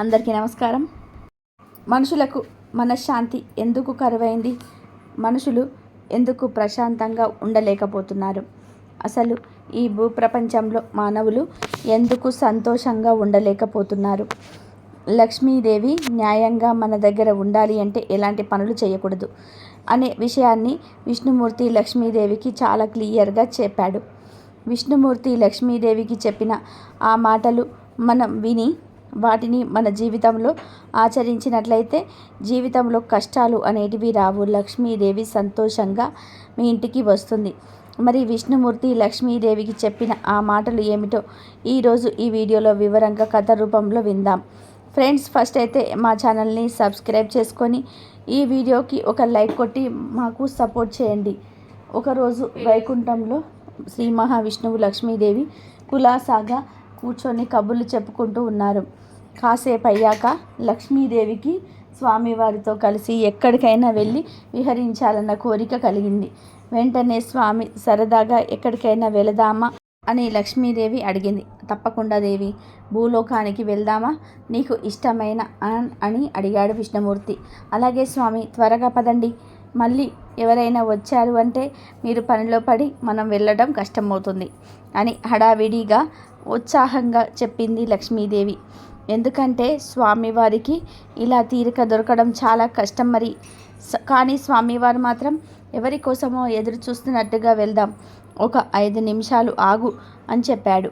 అందరికీ నమస్కారం. మనుషులకు మనశ్శాంతి ఎందుకు కరువైంది? మనుషులు ఎందుకు ప్రశాంతంగా ఉండలేకపోతున్నారు? అసలు ఈ భూప్రపంచంలో మానవులు ఎందుకు సంతోషంగా ఉండలేకపోతున్నారు? లక్ష్మీదేవి న్యాయంగా మన దగ్గర ఉండాలి అంటే ఎలాంటి పనులు చేయకూడదు అనే విషయాన్ని విష్ణుమూర్తి లక్ష్మీదేవికి చాలా క్లియర్గా చెప్పాడు. విష్ణుమూర్తి లక్ష్మీదేవికి చెప్పిన ఆ మాటలు మనం విని వాటిని మన జీవితంలో ఆచరించినట్లయితే జీవితంలో కష్టాలు అనేటివి రావు. లక్ష్మీదేవి సంతోషంగా మీ ఇంటికి వస్తుంది. మరి విష్ణుమూర్తి లక్ష్మీదేవికి చెప్పిన ఆ మాటలు ఏమిటో ఈరోజు ఈ వీడియోలో వివరంగా కథ రూపంలో విందాం. ఫ్రెండ్స్ ఫస్ట్ అయితే మా ఛానల్ని సబ్స్క్రైబ్ చేసుకొని ఈ వీడియోకి ఒక లైక్ కొట్టి మాకు సపోర్ట్ చేయండి. ఒకరోజు వైకుంఠంలో శ్రీ మహావిష్ణువు లక్ష్మీదేవి కులాసాగా కూర్చొని కబుర్లు చెప్పుకుంటూ ఉన్నారు. కాసేపు అయ్యాక లక్ష్మీదేవికి స్వామివారితో కలిసి ఎక్కడికైనా వెళ్ళి విహరించాలన్న కోరిక కలిగింది. వెంటనే స్వామి సరదాగా ఎక్కడికైనా వెళదామా? అని లక్ష్మీదేవి అడిగింది. తప్పకుండా దేవి భూలోకానికి వెళ్దామా? నీకు ఇష్టమైన అని అడిగాడు విష్ణుమూర్తి. అలాగే స్వామి త్వరగా పదండి. మళ్ళీ ఎవరైనా వచ్చారు అంటే మీరు పనిలో పడి మనం వెళ్ళడం కష్టమవుతుంది అని హడావిడిగా ఉత్సాహంగా చెప్పింది లక్ష్మీదేవి. ఎందుకంటే స్వామివారికి ఇలా తీరిక దొరకడం చాలా కష్టం మరి. కానీ స్వామివారు మాత్రం ఎవరి కోసమో ఎదురు చూస్తున్నట్టుగా వెళ్దాం. ఒక ఐదు నిమిషాలు ఆగు అని చెప్పాడు.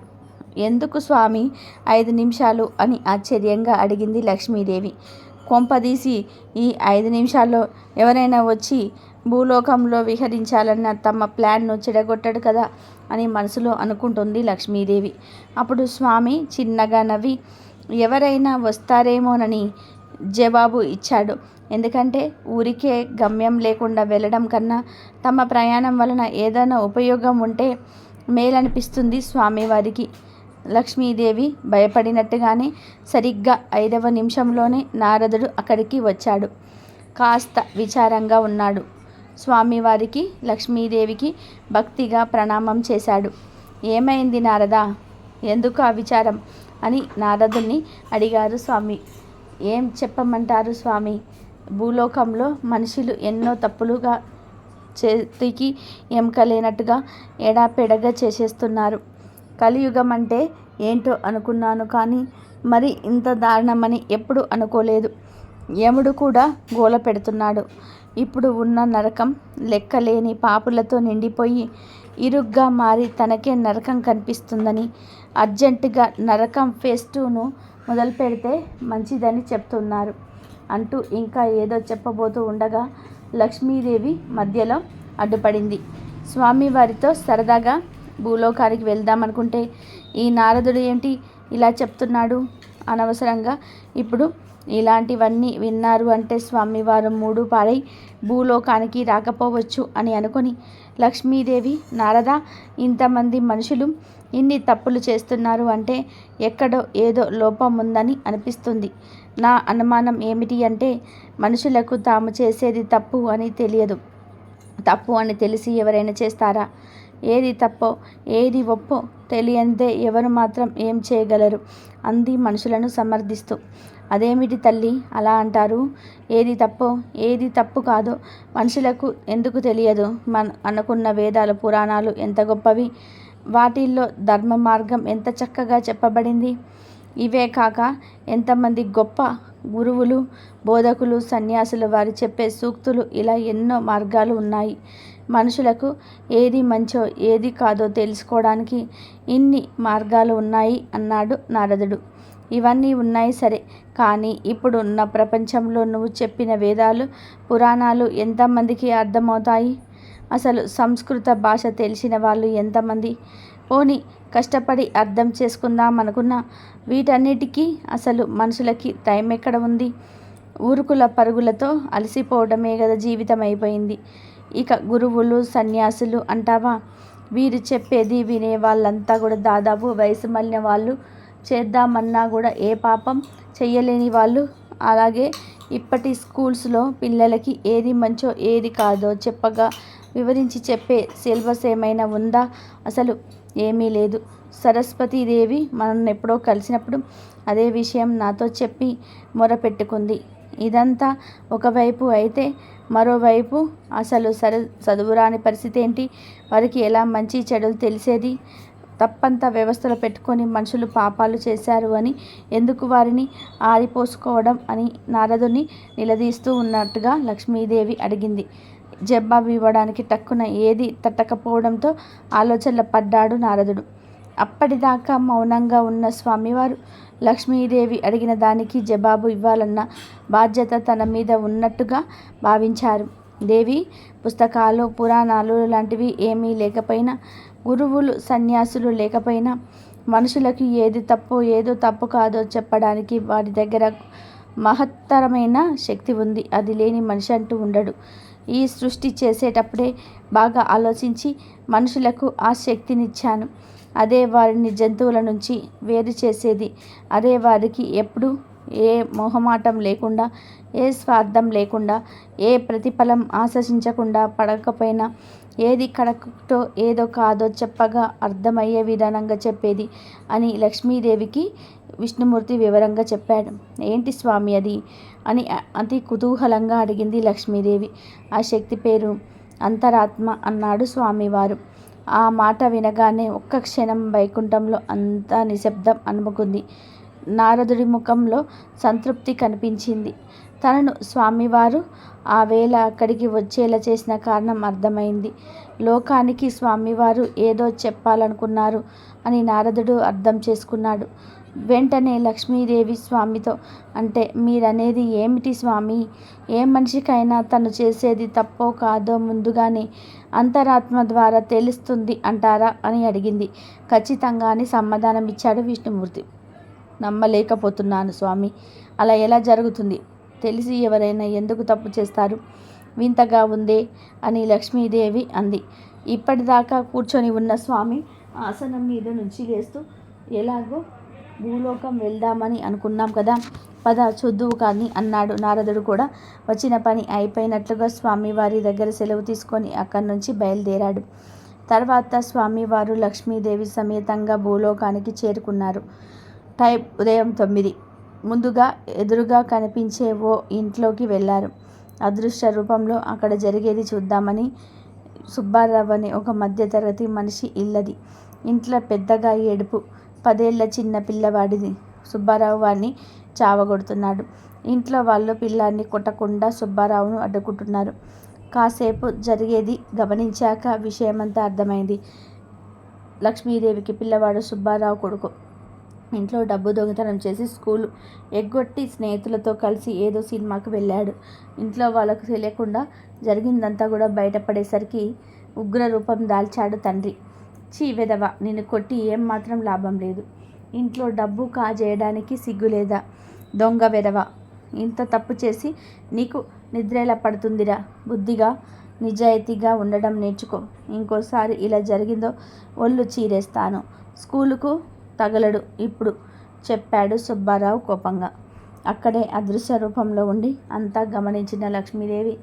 ఎందుకు స్వామి ఐదు నిమిషాలు అని ఆశ్చర్యంగా అడిగింది లక్ష్మీదేవి. కొంపదీసి ఈ ఐదు నిమిషాల్లో ఎవరైనా వచ్చి భూలోకంలో విహరించాలన్న తమ ప్లాన్ను చెడగొట్టాడు కదా. అని మనసులో అనుకుంటుంది లక్ష్మీదేవి. అప్పుడు స్వామి చిన్నగా నవ్వి ఎవరైనా వస్తారేమోనని జవాబు ఇచ్చాడు. ఎందుకంటే ఊరికే గమ్యం లేకుండా వెళ్ళడం కన్నా తమ ప్రయాణం వలన ఏదైనా ఉపయోగం ఉంటే మేలనిపిస్తుంది స్వామివారికి లక్ష్మీదేవి భయపడినట్టుగానే సరిగ్గా ఐదవ నిమిషంలోనే నారదుడు అక్కడికి వచ్చాడు. కాస్త విచారంగా ఉన్నాడు. స్వామివారికి లక్ష్మీదేవికి భక్తిగా ప్రణామం చేశాడు. ఏమైంది నారదా? ఎందుకు ఆ విచారం? అని నారదుని అడిగారు స్వామి. ఏం చెప్పమంటారు స్వామి? భూలోకంలో మనుషులు ఎన్నో తప్పులుగా చేతికి ఎముకలేనట్టుగా ఎడాపెడగా చేసేస్తున్నారు. కలియుగం అంటే ఏంటో అనుకున్నాను కానీ మరి ఇంత దారుణమని ఎప్పుడు అనుకోలేదు. యముడు కూడా గోల పెడుతున్నాడు. ఇప్పుడు ఉన్న నరకం లెక్కలేని పాపులతో నిండిపోయి ఇరుగ్గా మారి తనకే నరకం కనిపిస్తుందని అర్జెంటుగా నరకం ఫేస్ టూను మొదలు పెడితే మంచిదని చెప్తున్నారు. అంటూ ఇంకా ఏదో చెప్పబోతూ ఉండగా లక్ష్మీదేవి మధ్యలో అడ్డుపడింది. స్వామివారితో సరదాగా భూలోకానికి వెళ్దామనుకుంటే ఈ నారదుడు ఏంటి ఇలా చెప్తున్నాడు? అనవసరంగా ఇప్పుడు ఇలాంటివన్నీ విన్నారు అంటే స్వామివారు మూడు పాడై భూలోకానికి రాకపోవచ్చు అని అనుకొని లక్ష్మీదేవి నారద ఇంతమంది మనుషులు ఇన్ని తప్పులు చేస్తున్నారు అంటే ఎక్కడో ఏదో లోపం ఉందని అనిపిస్తుంది. నా అనుమానం ఏమిటి అంటే మనుషులకు తాము చేసేది తప్పు అని తెలియదు. తప్పు అని తెలిసి ఎవరైనా చేస్తారా? ఏది తప్పో ఏది ఒప్పో తెలియందే ఎవరు మాత్రం ఏం చేయగలరు? అంది మనుషులను సమర్థిస్తూ. అదేమిటి తల్లి? అలా అంటారు. ఏది తప్పో ఏది తప్పు కాదో మనుషులకు ఎందుకు తెలియదు. మన అనుకున్న వేదాలు పురాణాలు ఎంత గొప్పవి? వాటిల్లో ధర్మ మార్గం ఎంత చక్కగా చెప్పబడింది? ఇవే కాక ఎంతమంది గొప్ప గురువులు బోధకులు సన్యాసులు వారు చెప్పే సూక్తులు ఇలా ఎన్నో మార్గాలు ఉన్నాయి. మనుషులకు ఏది మంచో ఏది కాదో తెలుసుకోవడానికి ఇన్ని మార్గాలు ఉన్నాయి అన్నాడు నారదుడు. ఇవన్నీ ఉన్నాయి సరే. కానీ ఇప్పుడు ఉన్న ప్రపంచంలో నువ్వు చెప్పిన వేదాలు పురాణాలు ఎంతమందికి అర్థమవుతాయి? అసలు సంస్కృత భాష తెలిసిన వాళ్ళు ఎంతమంది? పోని కష్టపడి అర్థం చేసుకుందాం అనుకున్నా వీటన్నిటికీ అసలు మనుషులకి టైం ఎక్కడ ఉంది? ఊరుకుల పరుగులతో అలసిపోవడమే కదా జీవితం అయిపోయింది. ఇక గురువులు సన్యాసులు అంటావా? వీరు చెప్పేది వినే వాళ్ళంతా కూడా దాదాపు వయసు మళ్ళిన వాళ్ళు చేద్దామన్నా కూడా ఏ పాపం చెయ్యలేని వాళ్ళు. అలాగే ఇప్పటి స్కూల్స్లో పిల్లలకి ఏది మంచో ఏది కాదో చెప్పగా వివరించి చెప్పే సిలబస్ ఏమైనా ఉందా? అసలు ఏమీ లేదు. సరస్వతీదేవి మనల్ని ఎప్పుడో కలిసినప్పుడు అదే విషయం నాతో చెప్పి మొరపెట్టుకుంది. ఇదంతా ఒకవైపు అయితే మరోవైపు అసలు సర చదువురాని పరిస్థితి ఏంటి? వారికి ఎలా మంచి చెడులు తెలిసేది? తప్పంతా వ్యవస్థలో పెట్టుకొని మనుషులు పాపాలు చేశారు అని ఎందుకు వారిని ఆరిపోసుకోవడం అని నారదుని నిలదీస్తూ ఉన్నట్టుగా లక్ష్మీదేవి అడిగింది. జవాబు ఇవ్వడానికి టక్కున ఏది తట్టకపోవడంతో ఆలోచనలో పడ్డాడు నారదుడు. అప్పటిదాకా మౌనంగా ఉన్న స్వామివారు లక్ష్మీదేవి అడిగిన దానికి జవాబు ఇవ్వాలన్న బాధ్యత తన మీద ఉన్నట్టుగా భావించారు. దేవి పుస్తకాలు పురాణాలు లాంటివి ఏమీ లేకపోయినా గురువులు సన్యాసులు లేకపోయినా మనుషులకు ఏది తప్పు ఏదో తప్పు కాదో చెప్పడానికి వారి దగ్గర మహత్తరమైన శక్తి ఉంది. అది లేని మనిషి అంటూ ఉండడు. ఈ సృష్టి చేసేటప్పుడే బాగా ఆలోచించి మనుషులకు ఆ శక్తినిచ్చాను. అదే వారిని జంతువుల నుంచి వేరు చేసేది. అదే వారికి ఎప్పుడు ఏ మొహమాటం లేకుండా ఏ స్వార్థం లేకుండా ఏ ప్రతిఫలం ఆశించకుండా పడకపోయినా ఏది కరెక్టో ఏదో కాదో చెప్పగా అర్థమయ్యే విధానంగా చెప్పేది అని లక్ష్మీదేవికి విష్ణుమూర్తి వివరంగా చెప్పాడు. ఏంటి స్వామి అది? అని అతి కుతూహలంగా అడిగింది లక్ష్మీదేవి. ఆ శక్తి పేరు అంతరాత్మ అన్నాడు స్వామివారు. ఆ మాట వినగానే ఒక్క క్షణం వైకుంఠంలో అంతా నిశ్శబ్దం అనుముకుంది నారదుడి ముఖంలో సంతృప్తి కనిపించింది. తనను స్వామివారు ఆ వేళ అక్కడికి వచ్చేలా చేసిన కారణం అర్థమైంది. లోకానికి స్వామివారు ఏదో చెప్పాలనుకున్నారు అని నారదుడు అర్థం చేసుకున్నాడు. వెంటనే లక్ష్మీదేవి స్వామితో అంటే మీరనేది ఏమిటి స్వామి? ఏ మనిషికైనా తను చేసేది తప్పో కాదో ముందుగానే అంతరాత్మ ద్వారా తెలుస్తుంది అంటారా అని అడిగింది. ఖచ్చితంగా అని సమాధానం ఇచ్చాడు విష్ణుమూర్తి. నమ్మలేకపోతున్నాను స్వామి. అలా ఎలా జరుగుతుంది? తెలిసి ఎవరైనా ఎందుకు తప్పు చేస్తారు? వింతగా ఉందే అని లక్ష్మీదేవి అంది. ఇప్పటిదాకా కూర్చొని ఉన్న స్వామి ఆసనం మీద నుంచి లేస్తూ ఎలాగో భూలోకం వెళ్దామని అనుకున్నాం కదా పద చూద్దువు కానీ అన్నాడు. నారదుడు కూడా వచ్చిన పని అయిపోయినట్లుగా స్వామివారి దగ్గర సెలవు తీసుకొని అక్కడి నుంచి బయలుదేరాడు. తర్వాత స్వామివారు లక్ష్మీదేవి సమేతంగా భూలోకానికి చేరుకున్నారు. టైం ఉదయం తొమ్మిది. ముందుగా ఎదురుగా కనిపించే ఓ ఇంట్లోకి వెళ్ళారు అదృష్ట రూపంలో అక్కడ జరిగేది చూద్దామని సుబ్బారావు అనే ఒక మధ్యతరగతి మనిషి ఇల్లది. ఇంట్లో పెద్దగా ఏడుపు. పదేళ్ళ చిన్న పిల్లవాడిది. సుబ్బారావు వాడిని చావగొడుతున్నాడు. ఇంట్లో వాళ్ళు పిల్లాన్ని కొట్టకుండా సుబ్బారావును అడ్డుకుంటున్నారు. కాసేపు జరిగేది గమనించాక విషయమంతా అర్థమైంది. లక్ష్మీదేవికి పిల్లవాడు సుబ్బారావు కొడుకు. ఇంట్లో డబ్బు దొంగతనం చేసి స్కూల్ ఎగ్గొట్టి స్నేహితులతో కలిసి ఏదో సినిమాకి వెళ్ళాడు. ఇంట్లో వాళ్ళకు తెలియకుండా జరిగిందంతా కూడా బయటపడేసరికి ఉగ్ర రూపం దాల్చాడు తండ్రి. చీ వెదవ నిన్ను కొట్టి ఏం మాత్రం లాభం లేదు. ఇంట్లో డబ్బు కాజేయడానికి సిగ్గులేదా? దొంగ వెదవ ఇంత తప్పు చేసి నీకు నిద్రేలా పడుతుందిరా. బుద్ధిగా నిజాయితీగా ఉండడం నేర్చుకో. ఇంకోసారి ఇలా జరిగిందో ఒళ్ళు చీరేస్తాను. స్కూలుకు తగలడు. ఇప్పుడు చెప్పాడు సుబ్బారావు కోపంగా. అక్కడే అదృశ్య రూపంలో ఉండి అంతా గమనించిన లక్ష్మీదేవి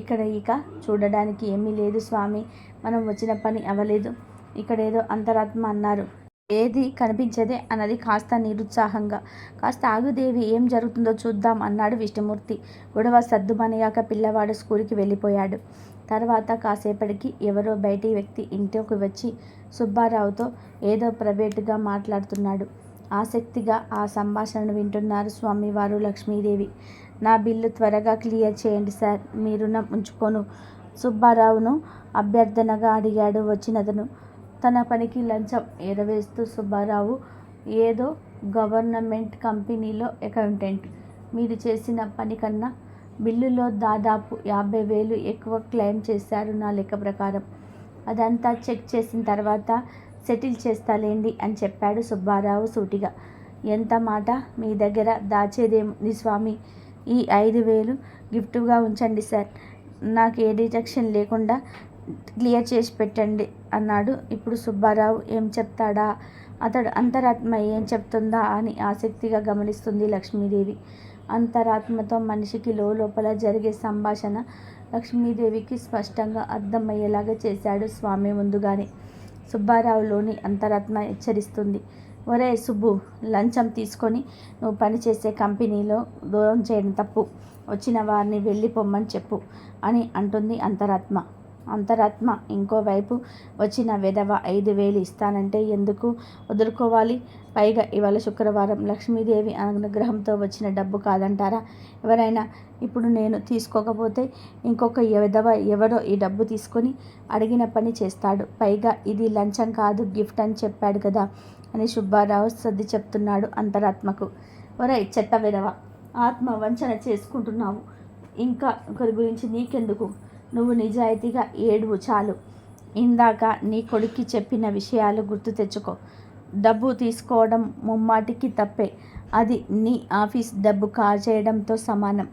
ఇక్కడ ఇక చూడడానికి ఏమీ లేదు స్వామి. మనం వచ్చిన పని అవ్వలేదు ఇక్కడేదో అంతరాత్మ అన్నారు. ఏది కనిపించదే అన్నది కాస్త నిరుత్సాహంగా. కాస్త ఆగుదేవి ఏం జరుగుతుందో చూద్దాం అన్నాడు విష్ణుమూర్తి. గొడవ సర్దుమనయాక పిల్లవాడు స్కూల్కి వెళ్ళిపోయాడు. తర్వాత కాసేపటికి ఎవరో బయటి వ్యక్తి ఇంట్లోకి వచ్చి సుబ్బారావుతో ఏదో ప్రైవేటుగా మాట్లాడుతున్నాడు. ఆసక్తిగా ఆ సంభాషణను వింటున్నారు స్వామివారు లక్ష్మీదేవి. నా బిల్లు త్వరగా క్లియర్ చేయండి సార్ మీ రుణం ఉంచుకోను. సుబ్బారావును అభ్యర్థనగా అడిగాడు వచ్చినతను. తన పనికి లంచం ఎరవేస్తూ సుబ్బారావు ఏదో గవర్నమెంట్ కంపెనీలో అకౌంటెంట్. మీరు చేసిన పని కన్నా బిల్లులో దాదాపు యాభై వేలు ఎక్కువ క్లెయిమ్ చేశారు నా లెక్క ప్రకారం. అదంతా చెక్ చేసిన తర్వాత సెటిల్ చేస్తాలేండి అని చెప్పాడు సుబ్బారావు సూటిగా. ఎంత మాట మీ దగ్గర దాచేదేముంది స్వామి? ఈ ఐదు వేలు గిఫ్ట్గా ఉంచండి సార్. నాకు ఏ డిటెక్షన్ లేకుండా క్లియర్ చేసి పెట్టండి అన్నాడు. ఇప్పుడు సుబ్బారావు ఏం చెప్తాడా? అతడు అంతరాత్మ ఏం చెప్తుందా అని ఆసక్తిగా గమనిస్తుంది లక్ష్మీదేవి. అంతరాత్మతో మనిషికి లోపల జరిగే సంభాషణ లక్ష్మీదేవికి స్పష్టంగా అర్థమయ్యేలాగా చేశాడు స్వామి ముందుగానే. సుబ్బారావులోని అంతరాత్మ హెచ్చరిస్తుంది. ఒరే సుబ్బు లంచం తీసుకొని నువ్వు పనిచేసే కంపెనీలో దూరం చేయడం తప్పు. వచ్చిన వారిని వెళ్ళి పొమ్మని చెప్పు అని అంటుంది అంతరాత్మ. అంతరాత్మ ఇంకోవైపు వచ్చిన వెధవ ఐదు వేలు ఇస్తానంటే ఎందుకు వదులుకోవాలి? పైగా ఇవాళ శుక్రవారం లక్ష్మీదేవి అనుగ్రహంతో వచ్చిన డబ్బు కాదంటారా? ఎవరైనా ఇప్పుడు నేను తీసుకోకపోతే ఇంకొక విధవ ఎవరో ఈ డబ్బు తీసుకొని అడిగిన పని చేస్తాడు. పైగా ఇది లంచం కాదు గిఫ్ట్ అని చెప్పాడు కదా అని సుబ్బారావు సర్ది చెప్తున్నాడు అంతరాత్మకు. ఒరే చెట్ట విధవ ఆత్మ వంచన చేసుకుంటున్నావు. ఇంకా ఒకరి గురించి నీకెందుకు? నువ్వు నిజాయితీగా ఏడువు చాలు. ఇందాక నీ కొడుక్కి చెప్పిన విషయాలు గుర్తు తెచ్చుకో. డబ్బు తీసుకోవడం ముమ్మాటికి తప్పే. అది నీ ఆఫీస్ డబ్బు కాజేయడంతో సమానం.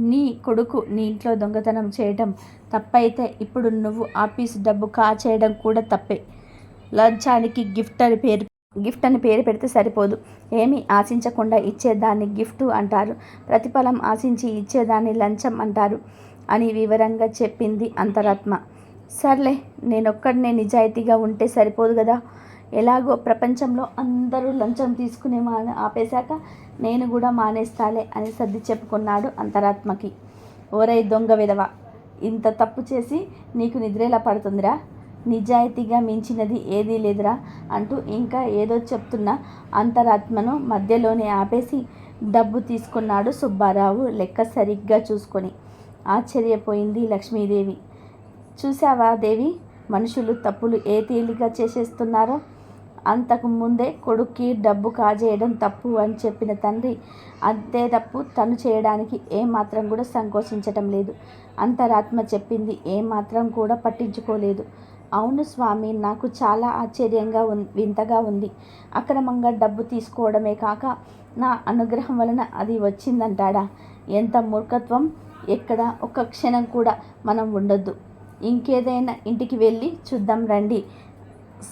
నీ కొడుకు నీ ఇంట్లో దొంగతనం చేయడం తప్పైతే ఇప్పుడు నువ్వు ఆఫీస్ డబ్బు కాచేయడం కూడా తప్పే. లంచానికి గిఫ్ట్ అని పేరు గిఫ్ట్ అని పేరు పెడితే సరిపోదు. ఏమీ ఆశించకుండా ఇచ్చేదాన్ని గిఫ్ట్ అంటారు. ప్రతిఫలం ఆశించి ఇచ్చేదాన్ని లంచం అంటారు. అని వివరంగా చెప్పింది అంతరాత్మ. సర్లే నేనొక్కడనే నిజాయితీగా ఉంటే సరిపోదు కదా ఎలాగో ప్రపంచంలో అందరూ లంచం తీసుకునే మా ఆపేశాక నేను కూడా మానేస్తాలే అని సర్ది చెప్పుకున్నాడు అంతరాత్మకి. ఓరై దొంగ విధవ ఇంత తప్పు చేసి నీకు నిద్రేలా పడుతుందిరా? నిజాయితీగా మించినది ఏదీ లేదురా అంటూ ఇంకా ఏదో చెప్తున్న అంతరాత్మను మధ్యలోనే ఆపేసి డబ్బు తీసుకున్నాడు సుబ్బారావు లెక్క సరిగ్గా చూసుకొని. ఆశ్చర్యపోయింది లక్ష్మీదేవి. చూసావా దేవి? మనుషులు తప్పులు ఏ తేలిగా చేసేస్తున్నారో? అంతకు ముందే కొడుక్కి డబ్బు కాజేయడం తప్పు అని చెప్పిన తండ్రి అంతే తప్పు తను చేయడానికి ఏమాత్రం కూడా సంకోచించటం లేదు. అంతరాత్మ చెప్పింది ఏమాత్రం కూడా పట్టించుకోలేదు. అవును స్వామి నాకు చాలా ఆశ్చర్యంగా వింతగా ఉంది. అక్రమంగా డబ్బు తీసుకోవడమే కాక నా అనుగ్రహం వలన అది వచ్చిందంటాడా? ఎంత మూర్ఖత్వం? ఎక్కడ? ఒక్క క్షణం కూడా మనం ఉండొద్దు. ఇంకేదైనా ఇంటికి వెళ్ళి చూద్దాం రండి.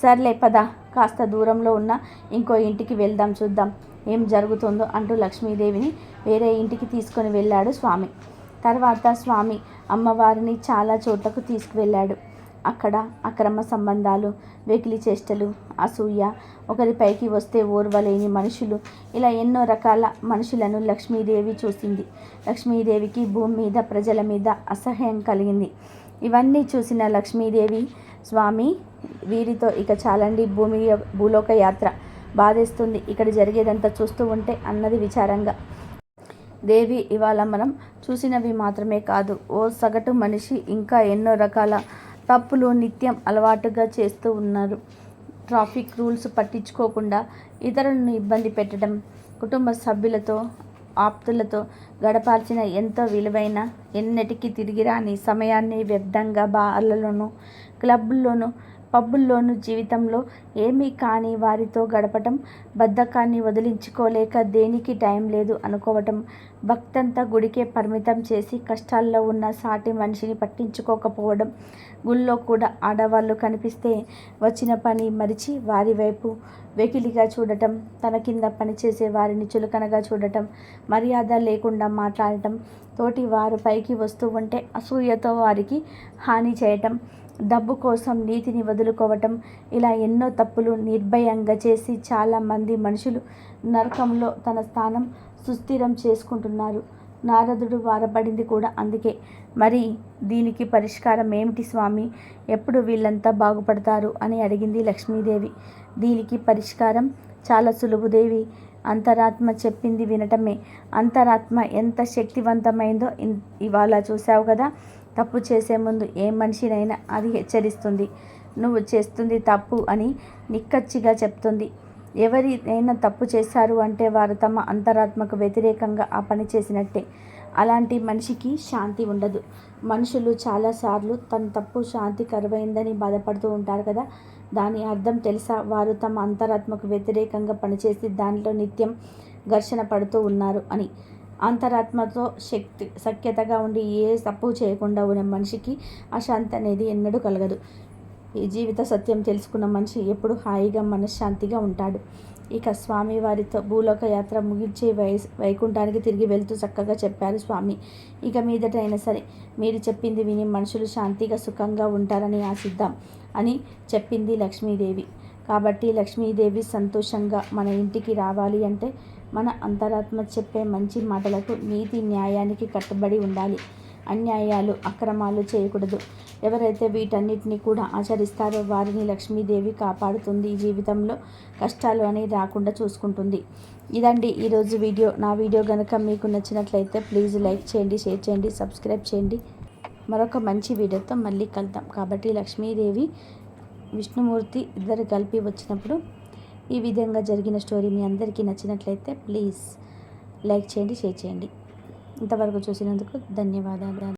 సర్లే పద. కాస్త దూరంలో ఉన్న ఇంకో ఇంటికి వెళ్దాం చూద్దాం. ఏం జరుగుతుందో అంటూ లక్ష్మీదేవిని వేరే ఇంటికి తీసుకొని వెళ్ళాడు స్వామి. తర్వాత స్వామి అమ్మవారిని చాలా చోట్లకు తీసుకువెళ్ళాడు. అక్కడ అక్రమ సంబంధాలు వెకిలి చేష్టలు అసూయ ఒకరిపైకి వస్తే ఓర్వలేని మనుషులు ఇలా ఎన్నో రకాల మనుషులను లక్ష్మీదేవి చూసింది. లక్ష్మీదేవికి భూమి మీద ప్రజల మీద అసహ్యం కలిగింది. ఇవన్నీ చూసిన లక్ష్మీదేవి స్వామి వీరితో ఇక చాలండి భూమి భూలోక యాత్ర బాధేస్తుంది. ఇక్కడ జరిగేదంతా చూస్తూ ఉంటే అన్నది విచారంగా. దేవి ఇవాళ మనం చూసినవి మాత్రమే కాదు. ఓ సగటు మనిషి ఇంకా ఎన్నో రకాల తప్పులు నిత్యం అలవాటుగా చేస్తూ ఉన్నారు. ట్రాఫిక్ రూల్స్ పట్టించుకోకుండా ఇతరులను ఇబ్బంది పెట్టడం కుటుంబ సభ్యులతో ఆప్తులతో గడపాల్సిన ఎంతో విలువైన ఎన్నటికీ తిరిగి రాని సమయాన్ని వ్యర్థంగా బార్లలోనూ క్లబ్ల్లోనూ పబ్బుల్లోనూ జీవితంలో ఏమీ కాని వారితో గడపటం బద్ధకాన్ని వదిలించుకోలేక దేనికి టైం లేదు అనుకోవటం భక్తంతా గుడికే పరిమితం చేసి కష్టాల్లో ఉన్న సాటి మనిషిని పట్టించుకోకపోవడం గుళ్ళో కూడా ఆడవాళ్ళు కనిపిస్తే వచ్చిన పని మరిచి వారి వైపు వెకిలిగా చూడటం తన కింద పనిచేసే వారిని చులకనగా చూడటం మర్యాద లేకుండా మాట్లాడటం తోటి వారు పైకి వస్తూ ఉంటే అసూయతో వారికి హాని చేయటం డబ్బు కోసం నీతిని వదులుకోవటం ఇలా ఎన్నో తప్పులు నిర్భయంగా చేసి చాలామంది మనుషులు నరకంలో తన స్థానం సుస్థిరం చేసుకుంటున్నారు. నారదుడు వారబడింది కూడా అందుకే. మరి దీనికి పరిష్కారం ఏమిటి స్వామి? ఎప్పుడు వీళ్ళంతా బాగుపడతారు అని అడిగింది లక్ష్మీదేవి. దీనికి పరిష్కారం చాలా సులువుదేవి అంతరాత్మ చెప్పింది వినటమే. అంతరాత్మ ఎంత శక్తివంతమైందో ఇవాళ చూసావు కదా. తప్పు చేసే ముందు ఏ మనిషినైనా అది హెచ్చరిస్తుంది. నువ్వు చేస్తుంది తప్పు అని నిక్కచ్చిగా చెప్తుంది. ఎవరినైనా తప్పు చేశారు అంటే వారు తమ అంతరాత్మకు వ్యతిరేకంగా ఆ పని చేసినట్టే. అలాంటి మనిషికి శాంతి ఉండదు. మనుషులు చాలాసార్లు తన తప్పు శాంతి కరువైందని బాధపడుతూ ఉంటారు కదా. దాని అర్థం తెలుసా? వారు తమ అంతరాత్మకు వ్యతిరేకంగా పనిచేసి దానిలో నిత్యం ఘర్షణ పడుతూ ఉన్నారు అని. అంతరాత్మతో శక్తి సఖ్యతగా ఉండి ఏ తప్పు చేయకుండా ఉన్న మనిషికి అశాంతి అనేది ఎన్నడూ కలగదు. ఈ జీవిత సత్యం తెలుసుకున్న మనిషి ఎప్పుడు హాయిగా మనశ్శాంతిగా ఉంటాడు. ఇక స్వామివారితో భూలోక యాత్ర ముగించి వై వైకుంఠానికి తిరిగి వెళ్తూ చక్కగా చెప్పారు స్వామి. ఇక మీదట అయినా సరే మీరు చెప్పింది విని మనుషులు శాంతిగా సుఖంగా ఉంటారని ఆశిద్దాం అని చెప్పింది లక్ష్మీదేవి. కాబట్టి లక్ష్మీదేవి సంతోషంగా మన ఇంటికి రావాలి అంటే మన అంతరాత్మ చెప్పే మంచి మాటలకు నీతి న్యాయానికి కట్టుబడి ఉండాలి. అన్యాయాలు అక్రమాలు చేయకూడదు. ఎవరైతే వీటన్నిటిని కూడా ఆచరిస్తారో వారిని లక్ష్మీదేవి కాపాడుతుంది. జీవితంలో కష్టాలు అనేవి రాకుండా చూసుకుంటుంది. ఇదండి ఈరోజు వీడియో. నా వీడియో కనుక మీకు నచ్చినట్లయితే ప్లీజ్ లైక్ చేయండి షేర్ చేయండి సబ్స్క్రైబ్ చేయండి. మరొక మంచి వీడియోతో మళ్ళీ కలుద్దాం. కాబట్టి లక్ష్మీదేవి విష్ణుమూర్తి ఇద్దరు కలిపి వచ్చినప్పుడు ఈ విధంగా జరిగిన స్టోరీ మీ అందరికీ నచ్చినట్లయితే ప్లీజ్ లైక్ చేయండి షేర్ చేయండి. ఇంతవరకు చూసినందుకు ధన్యవాదాలు.